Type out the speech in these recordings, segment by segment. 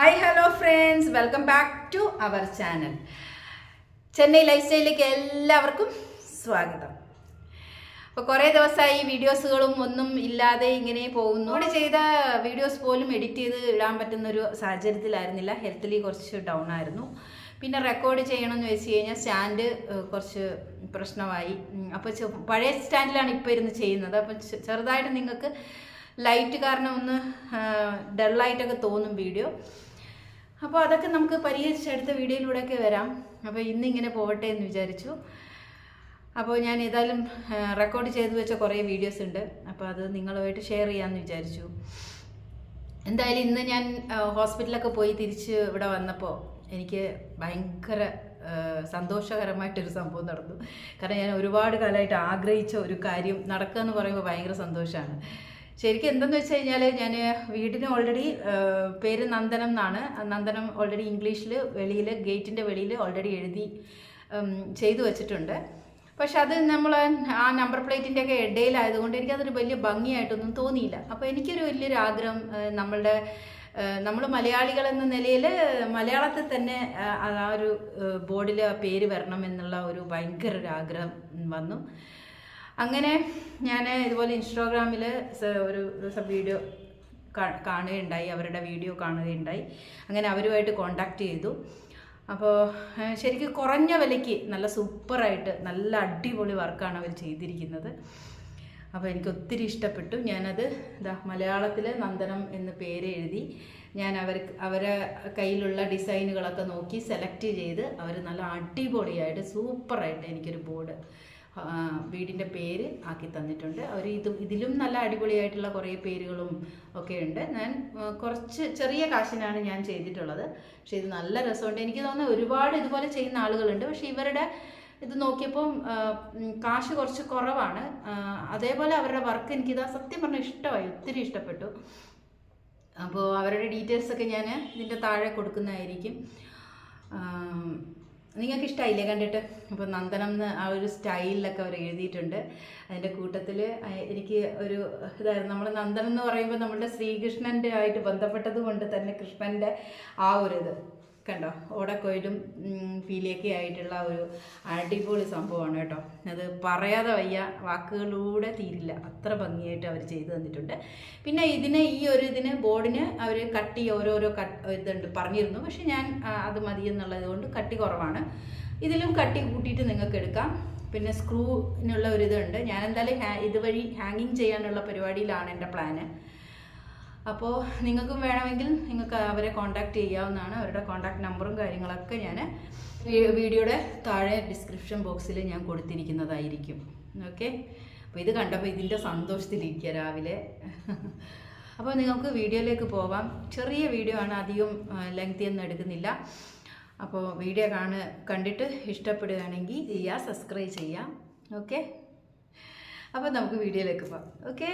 Hi hello friends welcome back to our channel Chennai life സ്റ്റൈലിലേക്ക് എല്ലാവർക്കും സ്വാഗതം. അപ്പോൾ കുറേ ദിവസമായി വീഡിയോസുകളും ഒന്നും ഇല്ലാതെ ഇങ്ങനെ പോകുന്നു. അവിടെ ചെയ്ത വീഡിയോസ് പോലും എഡിറ്റ് ചെയ്ത് ഇടാൻ പറ്റുന്ന ഒരു സാഹചര്യത്തിലായിരുന്നില്ല ഹെൽത്തിലി കുറച്ച് ഡൗൺ ആയിരുന്നു. പിന്നെ റെക്കോർഡ് ചെയ്യണമെന്ന് വെച്ച് കഴിഞ്ഞാൽ സ്റ്റാൻഡ് കുറച്ച് പ്രശ്നമായി. അപ്പോൾ പഴയ സ്റ്റാൻഡിലാണ് ഇപ്പോൾ ഇരുന്ന് ചെയ്യുന്നത്. അപ്പോൾ ചെറുതായിട്ട് നിങ്ങൾക്ക് ലൈറ്റ് കാരണം ഒന്ന് ഡള്ളായിട്ടൊക്കെ തോന്നും വീഡിയോ അപ്പോൾ അതൊക്കെ നമുക്ക് പരിഹരിച്ച് അടുത്ത വീഡിയോയിലൂടെയൊക്കെ വരാം. അപ്പോൾ ഇന്നിങ്ങനെ പോവട്ടെ എന്ന് വിചാരിച്ചു. അപ്പോൾ ഞാൻ ഏതായാലും റെക്കോർഡ് ചെയ്തു വെച്ച കുറേ വീഡിയോസ് ഉണ്ട്. അപ്പോൾ അത് നിങ്ങളുമായിട്ട് ഷെയർ ചെയ്യാമെന്ന് വിചാരിച്ചു. എന്തായാലും ഇന്ന് ഞാൻ ഹോസ്പിറ്റലൊക്കെ പോയി തിരിച്ച് ഇവിടെ വന്നപ്പോൾ എനിക്ക് ഭയങ്കര സന്തോഷകരമായിട്ടൊരു സംഭവം നടന്നു. കാരണം ഞാൻ ഒരുപാട് കാലമായിട്ട് ആഗ്രഹിച്ച ഒരു കാര്യം നടക്കുക എന്ന് പറയുമ്പോൾ ഭയങ്കര സന്തോഷമാണ് ശരിക്കും എന്തെന്ന് വെച്ച് കഴിഞ്ഞാൽ ഞാൻ വീടിന് ഓൾറെഡി പേര് നന്ദനം എന്നാണ്. നന്ദനം ഓൾറെഡി ഇംഗ്ലീഷിൽ വെളിയിൽ ഗേറ്റിന്റെ വെളിയിൽ ഓൾറെഡി എഴുതി ചെയ്തു വെച്ചിട്ടുണ്ട്. പക്ഷെ അത് നമ്മൾ ആ നമ്പർ പ്ലേറ്റിന്റെ ഒക്കെ ഇടയിലായതുകൊണ്ട് എനിക്കതൊരു വലിയ ഭംഗിയായിട്ടൊന്നും തോന്നിയില്ല. അപ്പോൾ എനിക്കൊരു വലിയൊരു ആഗ്രഹം നമ്മളുടെ നമ്മൾ മലയാളികൾ എന്ന നിലയിൽ മലയാളത്തിൽ തന്നെ ആ ഒരു ബോർഡിൽ പേര് വരണം എന്നുള്ള ഒരു ഭയങ്കര ഒരു ആഗ്രഹം വന്നു. അങ്ങനെ ഞാൻ ഇതുപോലെ ഇൻസ്റ്റാഗ്രാമിൽ ഒരു ദിവസം വീഡിയോ കാണുകയുണ്ടായി അവരുടെ വീഡിയോ കാണുകയുണ്ടായി. അങ്ങനെ അവരുമായിട്ട് കോണ്ടാക്ട് ചെയ്തു. അപ്പോൾ ശരിക്കും കുറഞ്ഞ വിലയ്ക്ക് നല്ല സൂപ്പറായിട്ട് നല്ല അടിപൊളി വർക്കാണ് അവർ ചെയ്തിരിക്കുന്നത്. അപ്പോൾ എനിക്ക് ഒത്തിരി ഇഷ്ടപ്പെട്ടു. ഞാനത് ഇതാ മലയാളത്തിൽ നന്ദനം എന്ന് പേര് എഴുതി ഞാൻ അവർ അവരെ കയ്യിലുള്ള ഡിസൈനുകളൊക്കെ നോക്കി സെലക്ട് ചെയ്ത് അവർ നല്ല അടിപൊളിയായിട്ട് സൂപ്പറായിട്ട് എനിക്കൊരു ബോർഡ് വീടിന്റെ പേര് ആക്കി തന്നിട്ടുണ്ട്. അവർ ഇത് ഇതിലും നല്ല അടിപൊളിയായിട്ടുള്ള കുറേ പേരുകളും ഒക്കെ ഉണ്ട്. ഞാൻ കുറച്ച് ചെറിയ കാശിനാണ് ഞാൻ ചെയ്തിട്ടുള്ളത്. പക്ഷെ ഇത് നല്ല രസമുണ്ട്. എനിക്ക് തോന്നുന്നു ഒരുപാട് ഇതുപോലെ ചെയ്യുന്ന ആളുകളുണ്ട്. പക്ഷെ ഇവരുടെ ഇത് നോക്കിയപ്പോൾ കാശ് കുറച്ച് കുറവാണ്. അതേപോലെ അവരുടെ വർക്ക് എനിക്കിതാ സത്യം പറഞ്ഞാൽ ഇഷ്ടമായി. ഒത്തിരി ഇഷ്ടപ്പെട്ടു. അപ്പോൾ അവരുടെ ഡീറ്റെയിൽസൊക്കെ ഞാൻ ഇതിന്റെ താഴെ കൊടുക്കുന്നതായിരിക്കും. നിങ്ങൾക്ക് ഇഷ്ടമായില്ലേ കണ്ടിട്ട്? അപ്പോൾ നന്ദനം എന്ന് ആ ഒരു സ്റ്റൈലിലൊക്കെ അവർ എഴുതിയിട്ടുണ്ട്. അതിന്റെ കൂട്ടത്തിൽ എനിക്ക് ഒരു ഇതായിരുന്നു നമ്മൾ നന്ദനം എന്ന് പറയുമ്പോൾ നമ്മുടെ ശ്രീകൃഷ്ണന്റെ ആയിട്ട് ബന്ധപ്പെട്ടത് കൊണ്ട് തന്നെ കൃഷ്ണന്റെ ആ ഒരു ഇത്. കണ്ടോ? ഓടക്കൊയിലും പീലിയൊക്കെ ആയിട്ടുള്ള ഒരു അടിപൊളി സംഭവമാണ് കേട്ടോ. അത് പറയാതെ വയ്യ വാക്കുകളിലൂടെ തീരില്ല. അത്ര ഭംഗിയായിട്ട് അവർ ചെയ്തു തന്നിട്ടുണ്ട്. പിന്നെ ഇതിന് ഈ ഒരു ഇതിന് ബോർഡിന് അവർ കട്ടി ഓരോരോ കട്ട് ഇതുണ്ട് പറഞ്ഞിരുന്നു. പക്ഷെ ഞാൻ അത് മതി എന്നുള്ളത് കൊണ്ട് കട്ടി കുറവാണ്. ഇതിലും കട്ടി കൂട്ടിയിട്ട് നിങ്ങൾക്ക് എടുക്കാം. പിന്നെ സ്ക്രൂവിനുള്ള ഒരു ഇതുണ്ട്. ഞാൻ എന്തായാലും ഇതുവഴി ഹാങ്ങിങ് ചെയ്യാനുള്ള പരിപാടിയിലാണ് എന്റെ പ്ലാന്. അപ്പോൾ നിങ്ങൾക്കും വേണമെങ്കിൽ നിങ്ങൾക്ക് അവരെ കോൺടാക്ട് ചെയ്യാവുന്നതാണ്. അവരുടെ കോൺടാക്ട് നമ്പറും കാര്യങ്ങളൊക്കെ ഞാൻ വീഡിയോയുടെ താഴെ ഡിസ്ക്രിപ്ഷൻ ബോക്സിൽ ഞാൻ കൊടുത്തിരിക്കുന്നതായിരിക്കും. ഓക്കെ അപ്പോൾ ഇത് കണ്ടപ്പോൾ ഇതിന്റെ സന്തോഷത്തിലിരിക്കുക രാവിലെ. അപ്പോൾ നിങ്ങൾക്ക് വീഡിയോയിലേക്ക് പോവാം. ചെറിയ വീഡിയോ ആണ് അധികം ലെങ്തി ഒന്നും എടുക്കുന്നില്ല. അപ്പോൾ വീഡിയോ കാണ് കണ്ടിട്ട് ഇഷ്ടപ്പെടുകയാണെങ്കിൽ ചെയ്യുക സബ്സ്ക്രൈബ് ചെയ്യാം. ഓക്കെ അപ്പോൾ നമുക്ക് വീഡിയോയിലേക്ക് പോവാം. ഓക്കെ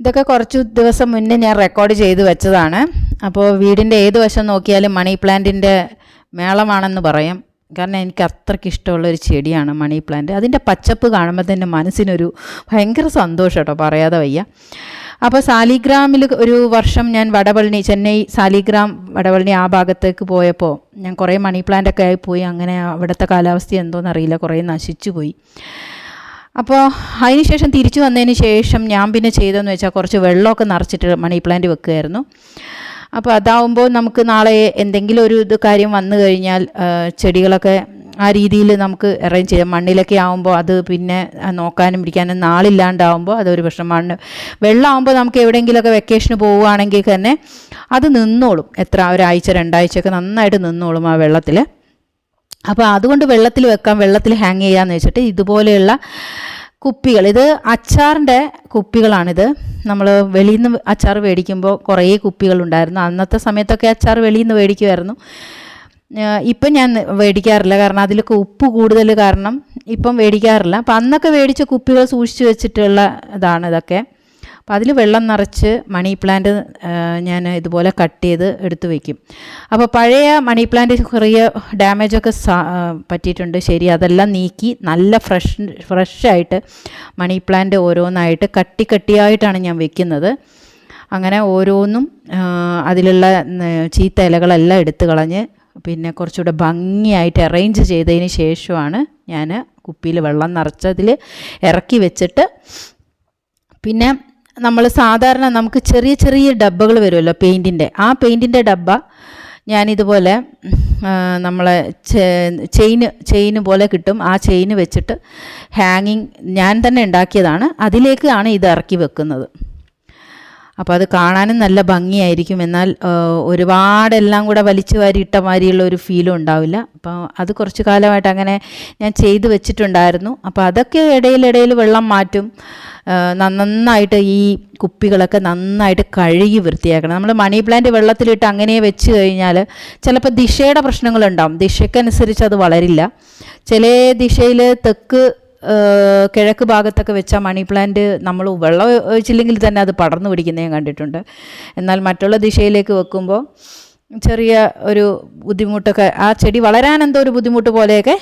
ഇതൊക്കെ കുറച്ച് ദിവസം മുന്നേ ഞാൻ റെക്കോർഡ് ചെയ്ത് വെച്ചതാണ്. അപ്പോൾ വീടിന്റെ ഏത് വശം നോക്കിയാലും മണി പ്ലാന്റിന്റെ മേളമാണെന്ന് പറയാം. കാരണം എനിക്ക് അത്രയ്ക്ക് ഇഷ്ടമുള്ള ഒരു ചെടിയാണ് മണി പ്ലാന്റ് അതിന്റെ പച്ചപ്പ് കാണുമ്പോൾ തന്നെ മനസ്സിനൊരു ഭയങ്കര സന്തോഷം കേട്ടോ പറയാതെ വയ്യ. അപ്പോൾ സാലിഗ്രാമിൽ ഒരു വർഷം ഞാൻ വടപളനി ചെന്നൈ സാലിഗ്രാം വടപളനി ആ ഭാഗത്തേക്ക് പോയപ്പോൾ ഞാൻ കുറേ മണി പ്ലാന്റൊക്കെ ആയി പോയി. അങ്ങനെ അവിടുത്തെ കാലാവസ്ഥ എന്തോന്നറിയില്ല കുറേ നശിച്ചു പോയി. അപ്പോൾ അതിന് ശേഷം തിരിച്ചു വന്നതിന് ശേഷം ഞാൻ പിന്നെ ചെയ്തതെന്ന് വെച്ചാൽ കുറച്ച് വെള്ളമൊക്കെ നിറച്ചിട്ട് മണി പ്ലാന്റ് വെക്കുമായിരുന്നു അപ്പോൾ അതാവുമ്പോൾ നമുക്ക് നാളെ എന്തെങ്കിലും ഒരു ഇത് കാര്യം വന്നു കഴിഞ്ഞാൽ ചെടികളൊക്കെ ആ രീതിയിൽ നമുക്ക് അറേഞ്ച് ചെയ്യാം. മണ്ണിലൊക്കെ ആവുമ്പോൾ അത് പിന്നെ നോക്കാനും പിടിക്കാനും നാളില്ലാണ്ടാവുമ്പോൾ അതൊരു പ്രശ്നം. മണ്ണ് വെള്ളമാകുമ്പോൾ നമുക്ക് എവിടെയെങ്കിലുമൊക്കെ വെക്കേഷന് പോവുകയാണെങ്കിൽ തന്നെ അത് നിന്നോളും. എത്ര ഒരാഴ്ച രണ്ടാഴ്ചയൊക്കെ നന്നായിട്ട് നിന്നോളും ആ വെള്ളത്തിൽ അപ്പോൾ അതുകൊണ്ട് വെള്ളത്തിൽ വെക്കാം വെള്ളത്തിൽ ഹാങ് ചെയ്യാമെന്ന് വെച്ചിട്ട് ഇതുപോലെയുള്ള കുപ്പികൾ. ഇത് അച്ചാറിന്റെ കുപ്പികളാണിത്. നമ്മൾ വെളിയിൽ നിന്ന് അച്ചാർ മേടിക്കുമ്പോൾ കുറേ കുപ്പികളുണ്ടായിരുന്നു അന്നത്തെ സമയത്തൊക്കെ അച്ചാർ വെളിയിൽ നിന്ന് മേടിക്കുമായിരുന്നു ഇപ്പം ഞാൻ മേടിക്കാറില്ല. കാരണം അതിലൊക്കെ ഉപ്പ് കൂടുതൽ കാരണം ഇപ്പം മേടിക്കാറില്ല. അപ്പം അന്നൊക്കെ മേടിച്ച കുപ്പികൾ സൂക്ഷിച്ചു വെച്ചിട്ടുള്ള ഇതാണ് ഇതൊക്കെ. അപ്പോൾ അതിൽ വെള്ളം നിറച്ച് മണി പ്ലാന്റ് ഞാൻ ഇതുപോലെ കട്ട് ചെയ്ത് എടുത്തു വയ്ക്കും അപ്പോൾ പഴയ മണി പ്ലാന്റ് ചെറിയ ഡാമേജൊക്കെ പറ്റിയിട്ടുണ്ട്. ശരി അതെല്ലാം നീക്കി നല്ല ഫ്രഷ് ഫ്രഷായിട്ട് മണി പ്ലാന്റ് ഓരോന്നായിട്ട് കട്ടി കട്ടിയായിട്ടാണ് ഞാൻ വെക്കുന്നത്. അങ്ങനെ ഓരോന്നും അതിലുള്ള ചീത്ത ഇലകളെല്ലാം എടുത്തു കളഞ്ഞ് പിന്നെ കുറച്ചുകൂടെ ഭംഗിയായിട്ട് അറേഞ്ച് ചെയ്തതിന് ശേഷമാണ് ഞാൻ കുപ്പിയിൽ വെള്ളം നിറച്ചതിൽ ഇറക്കി വെച്ചിട്ട് പിന്നെ നമ്മൾ സാധാരണ നമുക്ക് ചെറിയ ചെറിയ ഡബ്ബകൾ വരുമല്ലോ പെയിന്റിന്റെ ആ പെയിന്റിന്റെ ഡബ്ബ ഞാനിതുപോലെ നമ്മളെ ചെയിന് ചെയിന് പോലെ കിട്ടും. ആ ചെയിന് വെച്ചിട്ട് ഹാങ്ങിങ് ഞാൻ തന്നെ ഉണ്ടാക്കിയതാണ്. അതിലേക്കാണ് ഇത് ഇറക്കി വെക്കുന്നത്. അപ്പോൾ അത് കാണാനും നല്ല ഭംഗിയായിരിക്കും. എന്നാൽ ഒരുപാടെല്ലാം കൂടെ വലിച്ചു വാരി ഇട്ട മാതിരിയുള്ള ഒരു ഫീലും ഉണ്ടാവില്ല. അപ്പോൾ അത് കുറച്ച് കാലമായിട്ട് അങ്ങനെ ഞാൻ ചെയ്ത് വെച്ചിട്ടുണ്ടായിരുന്നു. അപ്പോൾ അതൊക്കെ ഇടയിലിടയിൽ വെള്ളം മാറ്റും. നന്നായിട്ട് ഈ കുപ്പികളൊക്കെ നന്നായിട്ട് കഴുകി വൃത്തിയാക്കണം. നമ്മൾ മണി പ്ലാന്റ് വെള്ളത്തിലിട്ട് അങ്ങനെ വെച്ച് കഴിഞ്ഞാൽ ചിലപ്പോൾ ദിശയുടെ പ്രശ്നങ്ങളുണ്ടാവും. ദിശയ്ക്കനുസരിച്ച് അത് വളരില്ല. ചില ദിശയിൽ തെക്ക് കിഴക്ക് ഭാഗത്തൊക്കെ വെച്ച മണി പ്ലാന്റ് നമ്മൾ വെള്ളം ഒഴിച്ചില്ലെങ്കിൽ തന്നെ അത് പടർന്നു പിടിക്കുന്നത് ഞാൻ കണ്ടിട്ടുണ്ട്. എന്നാൽ മറ്റുള്ള ദിശയിലേക്ക് വെക്കുമ്പോൾ ചെറിയ ഒരു ബുദ്ധിമുട്ടൊക്കെ ആ ചെടി വളരാൻ എന്തോ ഒരു ബുദ്ധിമുട്ട് പോലെയൊക്കെ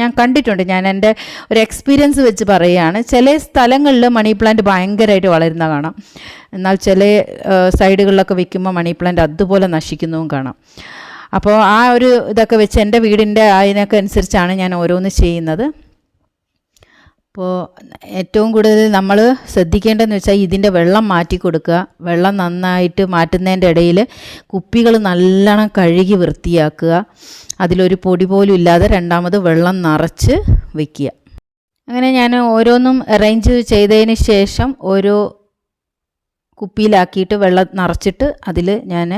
ഞാൻ കണ്ടിട്ടുണ്ട്. ഞാൻ എന്റെ ഒരു എക്സ്പീരിയൻസ് വെച്ച് പറയുകയാണ്. ചില സ്ഥലങ്ങളിൽ മണി പ്ലാന്റ് ഭയങ്കരമായിട്ട് വളരുന്ന കാണാം. എന്നാൽ ചില സൈഡുകളിലൊക്കെ വെക്കുമ്പോൾ മണി പ്ലാന്റ് അതുപോലെ നശിക്കുന്നതും കാണാം. അപ്പോൾ ആ ഒരു ഇതൊക്കെ വെച്ച് എന്റെ വീടിന്റെ അതിനൊക്കെ അനുസരിച്ചാണ് ഞാൻ ഓരോന്ന് ചെയ്യുന്നത്. അപ്പോൾ ഏറ്റവും കൂടുതൽ നമ്മൾ ശ്രദ്ധിക്കേണ്ടതെന്ന് വെച്ചാൽ ഇതിന്റെ വെള്ളം മാറ്റി കൊടുക്കുക. വെള്ളം നന്നായിട്ട് മാറ്റുന്നതിന്റെ ഇടയിൽ കുപ്പികൾ നല്ലോണം കഴുകി വൃത്തിയാക്കുക. അതിലൊരു പൊടി പോലും ഇല്ലാതെ രണ്ടാമത് വെള്ളം നിറച്ച് വയ്ക്കുക അങ്ങനെ ഞാൻ ഓരോന്നും അറേഞ്ച് ചെയ്തതിന് ശേഷം ഓരോ കുപ്പിയിലാക്കിയിട്ട് വെള്ളം നിറച്ചിട്ട് അതിൽ ഞാൻ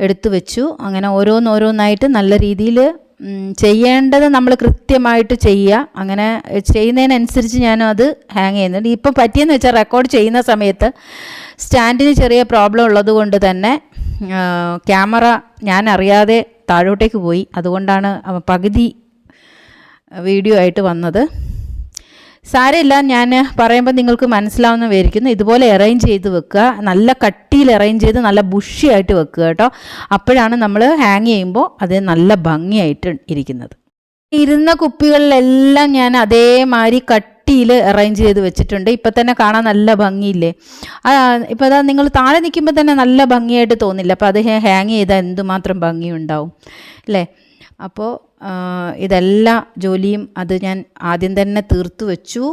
എടുത്തു വെച്ചു. അങ്ങനെ ഓരോന്നോരോന്നായിട്ട് നല്ല രീതിയിൽ ചെയ്യേണ്ടത് നമ്മൾ കൃത്യമായിട്ട് ചെയ്യുക. അങ്ങനെ ചെയ്യുന്നതിനനുസരിച്ച് ഞാനും അത് ഹാങ് ചെയ്യുന്നുണ്ട്. ഇപ്പം പറ്റിയെന്ന് വെച്ചാൽ റെക്കോർഡ് ചെയ്യുന്ന സമയത്ത് സ്റ്റാൻഡിന് ചെറിയ പ്രോബ്ലം ഉള്ളത് കൊണ്ട് തന്നെ ക്യാമറ ഞാൻ അറിയാതെ താഴോട്ടേക്ക് പോയി. അതുകൊണ്ടാണ് പകുതി വീഡിയോ ആയിട്ട് വന്നത്. സാരമില്ല ഞാൻ പറയുമ്പോൾ നിങ്ങൾക്ക് മനസ്സിലാവുന്ന വിചാരിക്കുന്നു. ഇതുപോലെ അറേഞ്ച് ചെയ്ത് വെക്കുക. നല്ല കട്ടിയിൽ അറേഞ്ച് ചെയ്ത് നല്ല ബുഷിയായിട്ട് വെക്കുക കേട്ടോ. അപ്പോഴാണ് നമ്മൾ ഹാങ് ചെയ്യുമ്പോൾ അത് നല്ല ഭംഗിയായിട്ട് ഇരിക്കുന്നത്. ഇരുന്ന കുപ്പികളിലെല്ലാം ഞാൻ അതേമാതിരി കട്ടിയിൽ അറേഞ്ച് ചെയ്ത് വെച്ചിട്ടുണ്ട്. ഇപ്പം തന്നെ കാണാൻ നല്ല ഭംഗിയില്ലേ? ഇപ്പം അതാ നിങ്ങൾ താഴെ നിൽക്കുമ്പോൾ തന്നെ നല്ല ഭംഗിയായിട്ട് തോന്നില്ല. അപ്പോൾ അത് ഹാങ് ചെയ്താൽ എന്തുമാത്രം ഭംഗിയുണ്ടാവും? അല്ലേ? അപ്പോൾ ഇതെല്ലാ ജോലിയും അത് ഞാൻ ആദ്യം തന്നെ തീർത്തു വെച്ചു.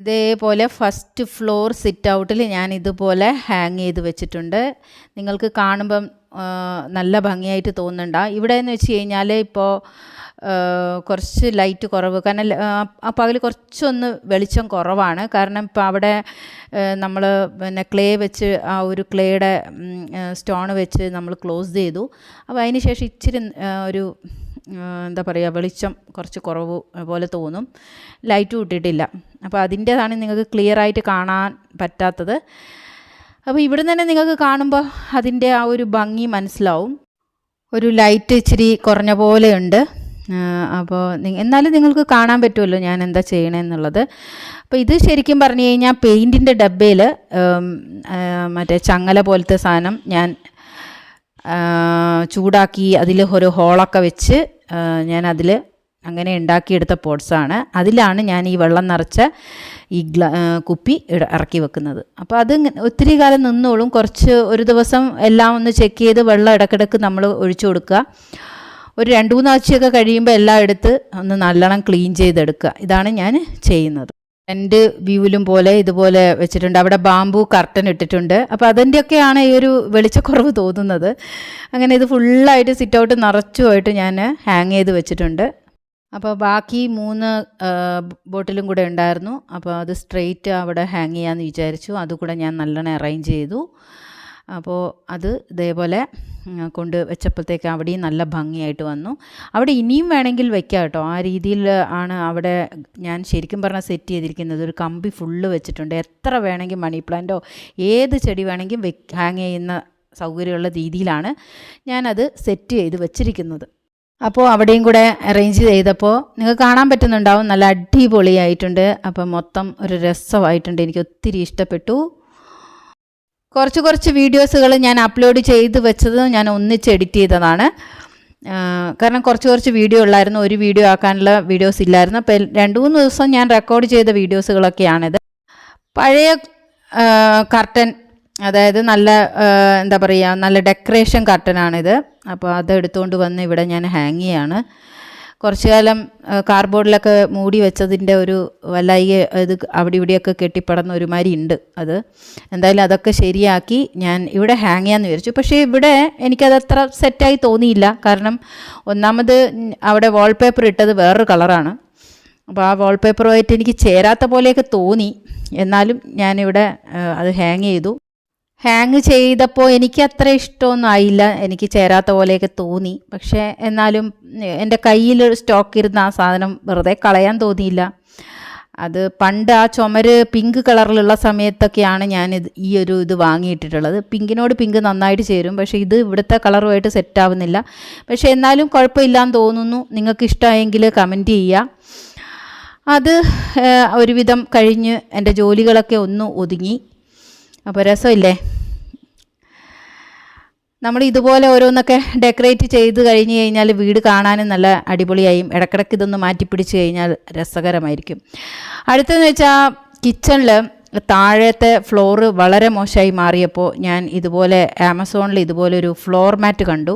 ഇതേപോലെ ഫസ്റ്റ് ഫ്ലോർ സിറ്റ് ഔട്ടിൽ ഞാൻ ഇതുപോലെ ഹാങ് ചെയ്ത് വെച്ചിട്ടുണ്ട്. നിങ്ങൾക്ക് കാണുമ്പം നല്ല ഭംഗിയായിട്ട് തോന്നുന്നുണ്ട്. ഇവിടെ എന്ന് വെച്ച് കഴിഞ്ഞാൽ ഇപ്പോൾ കുറച്ച് ലൈറ്റ് കുറവ്. കാരണം പകൽ കുറച്ചൊന്ന് വെളിച്ചം കുറവാണ്. കാരണം ഇപ്പോൾ അവിടെ നമ്മൾ പിന്നെ ക്ലേ വെച്ച് ആ ഒരു ക്ലേയുടെ സ്റ്റോൺ വെച്ച് നമ്മൾ ക്ലോസ് ചെയ്തു. അപ്പോൾ അതിന് ശേഷം ഇച്ചിരി ഒരു എന്താ പറയുക വെളിച്ചം കുറച്ച് കുറവ് പോലെ തോന്നും. ലൈറ്റും ഇട്ടിട്ടില്ല. അപ്പോൾ അതിന്റേതാണ് നിങ്ങൾക്ക് ക്ലിയർ ആയിട്ട് കാണാൻ പറ്റാത്തത്. അപ്പോൾ ഇവിടെ തന്നെ നിങ്ങൾക്ക് കാണുമ്പോൾ അതിന്റെ ആ ഒരു ഭംഗി മനസ്സിലാവും. ഒരു ലൈറ്റ് ഇച്ചിരി കുറഞ്ഞ പോലെ ഉണ്ട്. അപ്പോൾ എന്നാലും നിങ്ങൾക്ക് കാണാൻ പറ്റുമല്ലോ ഞാൻ എന്താ ചെയ്യണമെന്നുള്ളത് അപ്പോൾ ഇത് ശരിക്കും പറഞ്ഞു കഴിഞ്ഞാൽ പെയിന്റിന്റെ ഡബ്ബയിൽ മറ്റേ ചങ്ങല പോലത്തെ സാധനം ഞാൻ ചൂടാക്കി അതിൽ ഒരു ഹോളൊക്കെ വെച്ച് ഞാനതിൽ അങ്ങനെ ഉണ്ടാക്കിയെടുത്ത പോട്ട്സാണ് അതിലാണ് ഞാൻ ഈ വെള്ളം നിറച്ച ഈ ഗ്ല കുപ്പി ഇറക്കി വെക്കുന്നത്. അപ്പോൾ അത് ഒത്തിരി കാലം നിന്നോളും. കുറച്ച് ഒരു ദിവസം എല്ലാം ഒന്ന് ചെക്ക് ചെയ്ത് വെള്ളം ഇടക്കിടക്ക് നമ്മൾ ഒഴിച്ചു കൊടുക്കുക. ഒരു രണ്ട് മൂന്നാഴ്ചയൊക്കെ കഴിയുമ്പോൾ എല്ലാം എടുത്ത് ഒന്ന് നല്ലോണം ക്ലീൻ ചെയ്തെടുക്കുക. ഇതാണ് ഞാൻ ചെയ്യുന്നത്. രണ്ട് വ്യൂവിലും പോലെ ഇതുപോലെ വെച്ചിട്ടുണ്ട്. അവിടെ ബാമ്പു കർട്ടൻ ഇട്ടിട്ടുണ്ട്. അപ്പോൾ അതിന്റെയൊക്കെയാണ് ഈ ഒരു വെളിച്ചക്കുറവ് തോന്നുന്നത്. അങ്ങനെ ഇത് ഫുള്ളായിട്ട് സിറ്റ് ഔട്ട് നിറച്ചുമായിട്ട് ഞാൻ ഹാങ് ചെയ്ത് വെച്ചിട്ടുണ്ട്. അപ്പോൾ ബാക്കി മൂന്ന് ബോട്ടിലും കൂടെ ഉണ്ടായിരുന്നു. അപ്പോൾ അത് സ്ട്രെയിറ്റ് അവിടെ ഹാങ് ചെയ്യാമെന്ന് വിചാരിച്ചു. അതുകൂടെ ഞാൻ നല്ലോണം അറേഞ്ച് ചെയ്തു. അപ്പോൾ അത് ഇതേപോലെ കൊണ്ട് വെച്ചപ്പോഴത്തേക്ക് അവിടെയും നല്ല ഭംഗിയായിട്ട് വന്നു. അവിടെ ഇനിയും വേണമെങ്കിൽ വെക്കാം കേട്ടോ. ആ രീതിയിൽ ആണ് അവിടെ ഞാൻ ശരിക്കും പറഞ്ഞാൽ സെറ്റ് ചെയ്തിരിക്കുന്നത്. ഒരു കമ്പി ഫുള്ള് വെച്ചിട്ടുണ്ട്. എത്ര വേണമെങ്കിൽ മണി പ്ലാന്റോ ഏത് ചെടി വേണമെങ്കിൽ വെ ഹാങ് ചെയ്യുന്ന സൗകര്യമുള്ള രീതിയിലാണ് ഞാനത് സെറ്റ് ചെയ്ത് വെച്ചിരിക്കുന്നത്. അപ്പോൾ അവിടെയും കൂടെ അറേഞ്ച് ചെയ്തപ്പോൾ നിങ്ങൾക്ക് കാണാൻ പറ്റുന്നുണ്ടാവും. നല്ല അടിപൊളിയായിട്ടുണ്ട്. അപ്പോൾ മൊത്തം ഒരു രസമായിട്ടുണ്ട്. എനിക്ക് ഒത്തിരി ഇഷ്ടപ്പെട്ടു. കുറച്ച് കുറച്ച് വീഡിയോസുകൾ ഞാൻ അപ്ലോഡ് ചെയ്ത് വെച്ചത് ഞാൻ ഒന്നിച്ച് എഡിറ്റ് ചെയ്തതാണ്. കാരണം കുറച്ച് കുറച്ച് വീഡിയോ ഉള്ളായിരുന്നു. ഒരു വീഡിയോ ആക്കാനുള്ള വീഡിയോസ് ഇല്ലായിരുന്നു. അപ്പോൾ രണ്ട് മൂന്ന് ദിവസം ഞാൻ റെക്കോർഡ് ചെയ്ത വീഡിയോസുകളൊക്കെയാണിത്. പഴയ കർട്ടൻ അതായത് നല്ല എന്താ പറയുക നല്ല ഡെക്കറേഷൻ കർട്ടനാണിത്. അപ്പോൾ അത് എടുത്തുകൊണ്ട് വന്ന് ഇവിടെ ഞാൻ ഹാങ് ചെയ്യാണ്. കുറച്ചു കാലം കാർഡ്ബോർഡിലൊക്കെ മൂടി വെച്ചതിന്റെ ഒരു വല്ലായിക ഇത് അവിടെ ഇവിടെയൊക്കെ കെട്ടിപ്പടന്ന ഒരുമാതിരി ഉണ്ട് അത്. എന്തായാലും അതൊക്കെ ശരിയാക്കി ഞാൻ ഇവിടെ ഹാങ് ചെയ്യാമെന്ന് വിചാരിച്ചു. പക്ഷേ ഇവിടെ എനിക്കത് അത്ര സെറ്റായി തോന്നിയില്ല. കാരണം ഒന്നാമത് അവിടെ വാൾപേപ്പർ ഇട്ടത് വേറൊരു കളറാണ് അപ്പോൾ ആ വാൾപേപ്പറുമായിട്ട് എനിക്ക് ചേരാത്ത പോലെയൊക്കെ തോന്നി. എന്നാലും ഞാനിവിടെ അത് ഹാങ് ചെയ്തു. ഹാങ് ചെയ്തപ്പോൾ എനിക്ക് അത്ര ഇഷ്ടമൊന്നും ആയില്ല. എനിക്ക് ചേരാത്ത പോലെയൊക്കെ തോന്നി. പക്ഷേ എന്നാലും എന്റെ കയ്യിൽ സ്റ്റോക്ക് ഇരുന്ന ആ സാധനം വെറുതെ കളയാൻ തോന്നിയില്ല. അത് പണ്ട് ആ ചുമര് പിങ്ക് കളറിലുള്ള സമയത്തൊക്കെയാണ് ഞാൻ ഇത് ഈ ഒരു ഇത് വാങ്ങിയിട്ടിട്ടുള്ളത് പിങ്കിനോട് പിങ്ക് നന്നായിട്ട് ചേരും. പക്ഷേ ഇത് ഇവിടുത്തെ കളറുമായിട്ട് സെറ്റ് ആവുന്നില്ല. പക്ഷേ എന്നാലും കുഴപ്പമില്ലാന്ന് തോന്നുന്നു. നിങ്ങൾക്ക് ഇഷ്ടമായെങ്കിൽ കമന്റ് ചെയ്യുക. അത് ഒരുവിധം കഴിഞ്ഞ് എന്റെ ജോലികളൊക്കെ ഒന്ന് ഒതുങ്ങി. അപ്പോൾ രസമില്ലേ? നമ്മൾ ഇതുപോലെ ഓരോന്നൊക്കെ ഡെക്കറേറ്റ് ചെയ്ത് കഴിഞ്ഞ് കഴിഞ്ഞാൽ വീട് കാണാനും നല്ല അടിപൊളിയായും. ഇടക്കിടക്ക് ഇതൊന്ന് മാറ്റിപ്പിടിച്ച് കഴിഞ്ഞാൽ രസകരമായിരിക്കും. അടുത്തതെന്ന് വെച്ചാൽ കിച്ചണിൽ താഴത്തെ ഫ്ലോറ് വളരെ മോശമായി മാറിയപ്പോൾ ഞാൻ ഇതുപോലെ ആമസോണിൽ ഇതുപോലെ ഒരു ഫ്ലോർ മാറ്റ് കണ്ടു.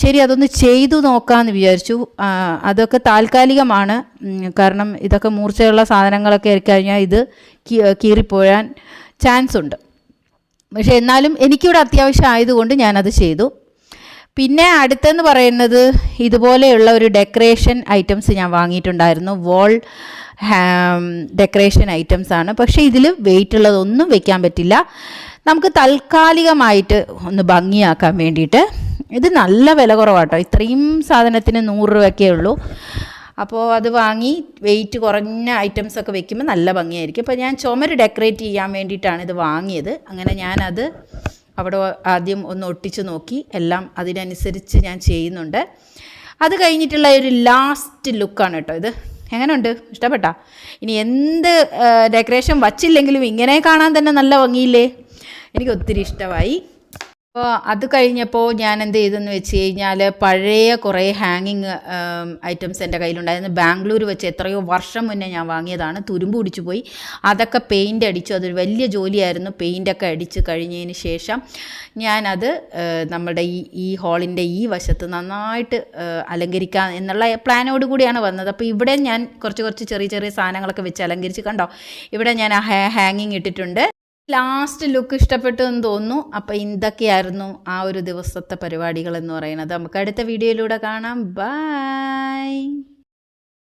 ശരി അതൊന്ന് ചെയ്തു നോക്കാമെന്ന് വിചാരിച്ചു. അതൊക്കെ താൽക്കാലികമാണ്. കാരണം ഇതൊക്കെ മൂർച്ചയുള്ള സാധനങ്ങളൊക്കെ ആയിക്കഴിഞ്ഞാൽ ഇത് കീറിപ്പോയാൻ ചാൻസ് ഉണ്ട്. പക്ഷേ എന്നാലും എനിക്കിവിടെ അത്യാവശ്യം ആയതുകൊണ്ട് ഞാനത് ചെയ്തു. പിന്നെ അടുത്തെന്ന് പറയുന്നത് ഇതുപോലെയുള്ള ഒരു ഡെക്കറേഷൻ ഐറ്റംസ് ഞാൻ വാങ്ങിയിട്ടുണ്ടായിരുന്നു. വോൾ ഡെക്കറേഷൻ ഐറ്റംസ് ആണ്. പക്ഷേ ഇതിൽ വെയിറ്റ് ഉള്ളതൊന്നും വെക്കാൻ പറ്റില്ല. നമുക്ക് താൽക്കാലികമായിട്ട് ഒന്ന് ഭംഗിയാക്കാൻ വേണ്ടിയിട്ട് ഇത് നല്ല വില കുറവാട്ടോ. ഇത്രയും സാധനത്തിന് നൂറ് രൂപയൊക്കെ ഉള്ളൂ. അപ്പോൾ അത് വാങ്ങി വെയിറ്റ് കുറഞ്ഞ ഐറ്റംസ് ഒക്കെ വെക്കുമ്പോൾ നല്ല ഭംഗിയായിരിക്കും. അപ്പോൾ ഞാൻ ചുമര് ഡെക്കറേറ്റ് ചെയ്യാൻ വേണ്ടിയിട്ടാണ് ഇത് വാങ്ങിയത്. അങ്ങനെ ഞാനത് അവിടെ ആദ്യം ഒന്ന് ഒട്ടിച്ച് നോക്കി. എല്ലാം അതിനനുസരിച്ച് ഞാൻ ചെയ്യുന്നുണ്ട്. അത് കഴിഞ്ഞിട്ടുള്ള ഒരു ലാസ്റ്റ് ലുക്കാണ് കേട്ടോ ഇത്. എങ്ങനെയുണ്ട്? ഇഷ്ടപ്പെട്ടാ? ഇനി എന്ത് ഡെക്കറേഷൻ വച്ചില്ലെങ്കിലും ഇങ്ങനെ കാണാൻ തന്നെ നല്ല ഭംഗിയില്ലേ? എനിക്ക് ഒത്തിരി ഇഷ്ടമായി. അപ്പോൾ അത് കഴിഞ്ഞപ്പോൾ ഞാൻ എന്ത് ചെയ്തെന്ന് വെച്ച് കഴിഞ്ഞാൽ പഴയ കുറേ ഹാങ്ങിങ് ഐറ്റംസ് എന്റെ കയ്യിലുണ്ടായിരുന്നു. ബാംഗ്ലൂർ വെച്ച് എത്രയോ വർഷം മുന്നേ ഞാൻ വാങ്ങിയതാണ്. തുരുമ്പ് പിടിച്ചു പോയി. അതൊക്കെ പെയിന്റ് അടിച്ചു. അതൊരു വലിയ ജോലിയായിരുന്നു. പെയിന്റൊക്കെ അടിച്ച് കഴിഞ്ഞതിന് ശേഷം ഞാനത് നമ്മുടെ ഈ ഈ ഹാളിന്റെ ഈ വശത്ത് നന്നായിട്ട് അലങ്കരിക്കാം എന്നുള്ള പ്ലാനോട് കൂടിയാണ് വന്നത്. അപ്പോൾ ഇവിടെ ഞാൻ കുറച്ച് കുറച്ച് ചെറിയ ചെറിയ സാധനങ്ങളൊക്കെ വെച്ച് അലങ്കരിച്ച് കണ്ടോ? ഇവിടെ ഞാൻ ആ ഹാങ്ങിങ് ഇട്ടിട്ടുണ്ട്. ലാസ്റ്റ് ലുക്ക് ഇഷ്ടപ്പെട്ടു എന്ന് തോന്നുന്നു. അപ്പം ഇതൊക്കെയായിരുന്നു ആ ഒരു ദിവസത്തെ പരിപാടികൾ എന്ന് പറയുന്നത്. നമുക്ക് അടുത്ത വീഡിയോയിലൂടെ കാണാം. ബൈ.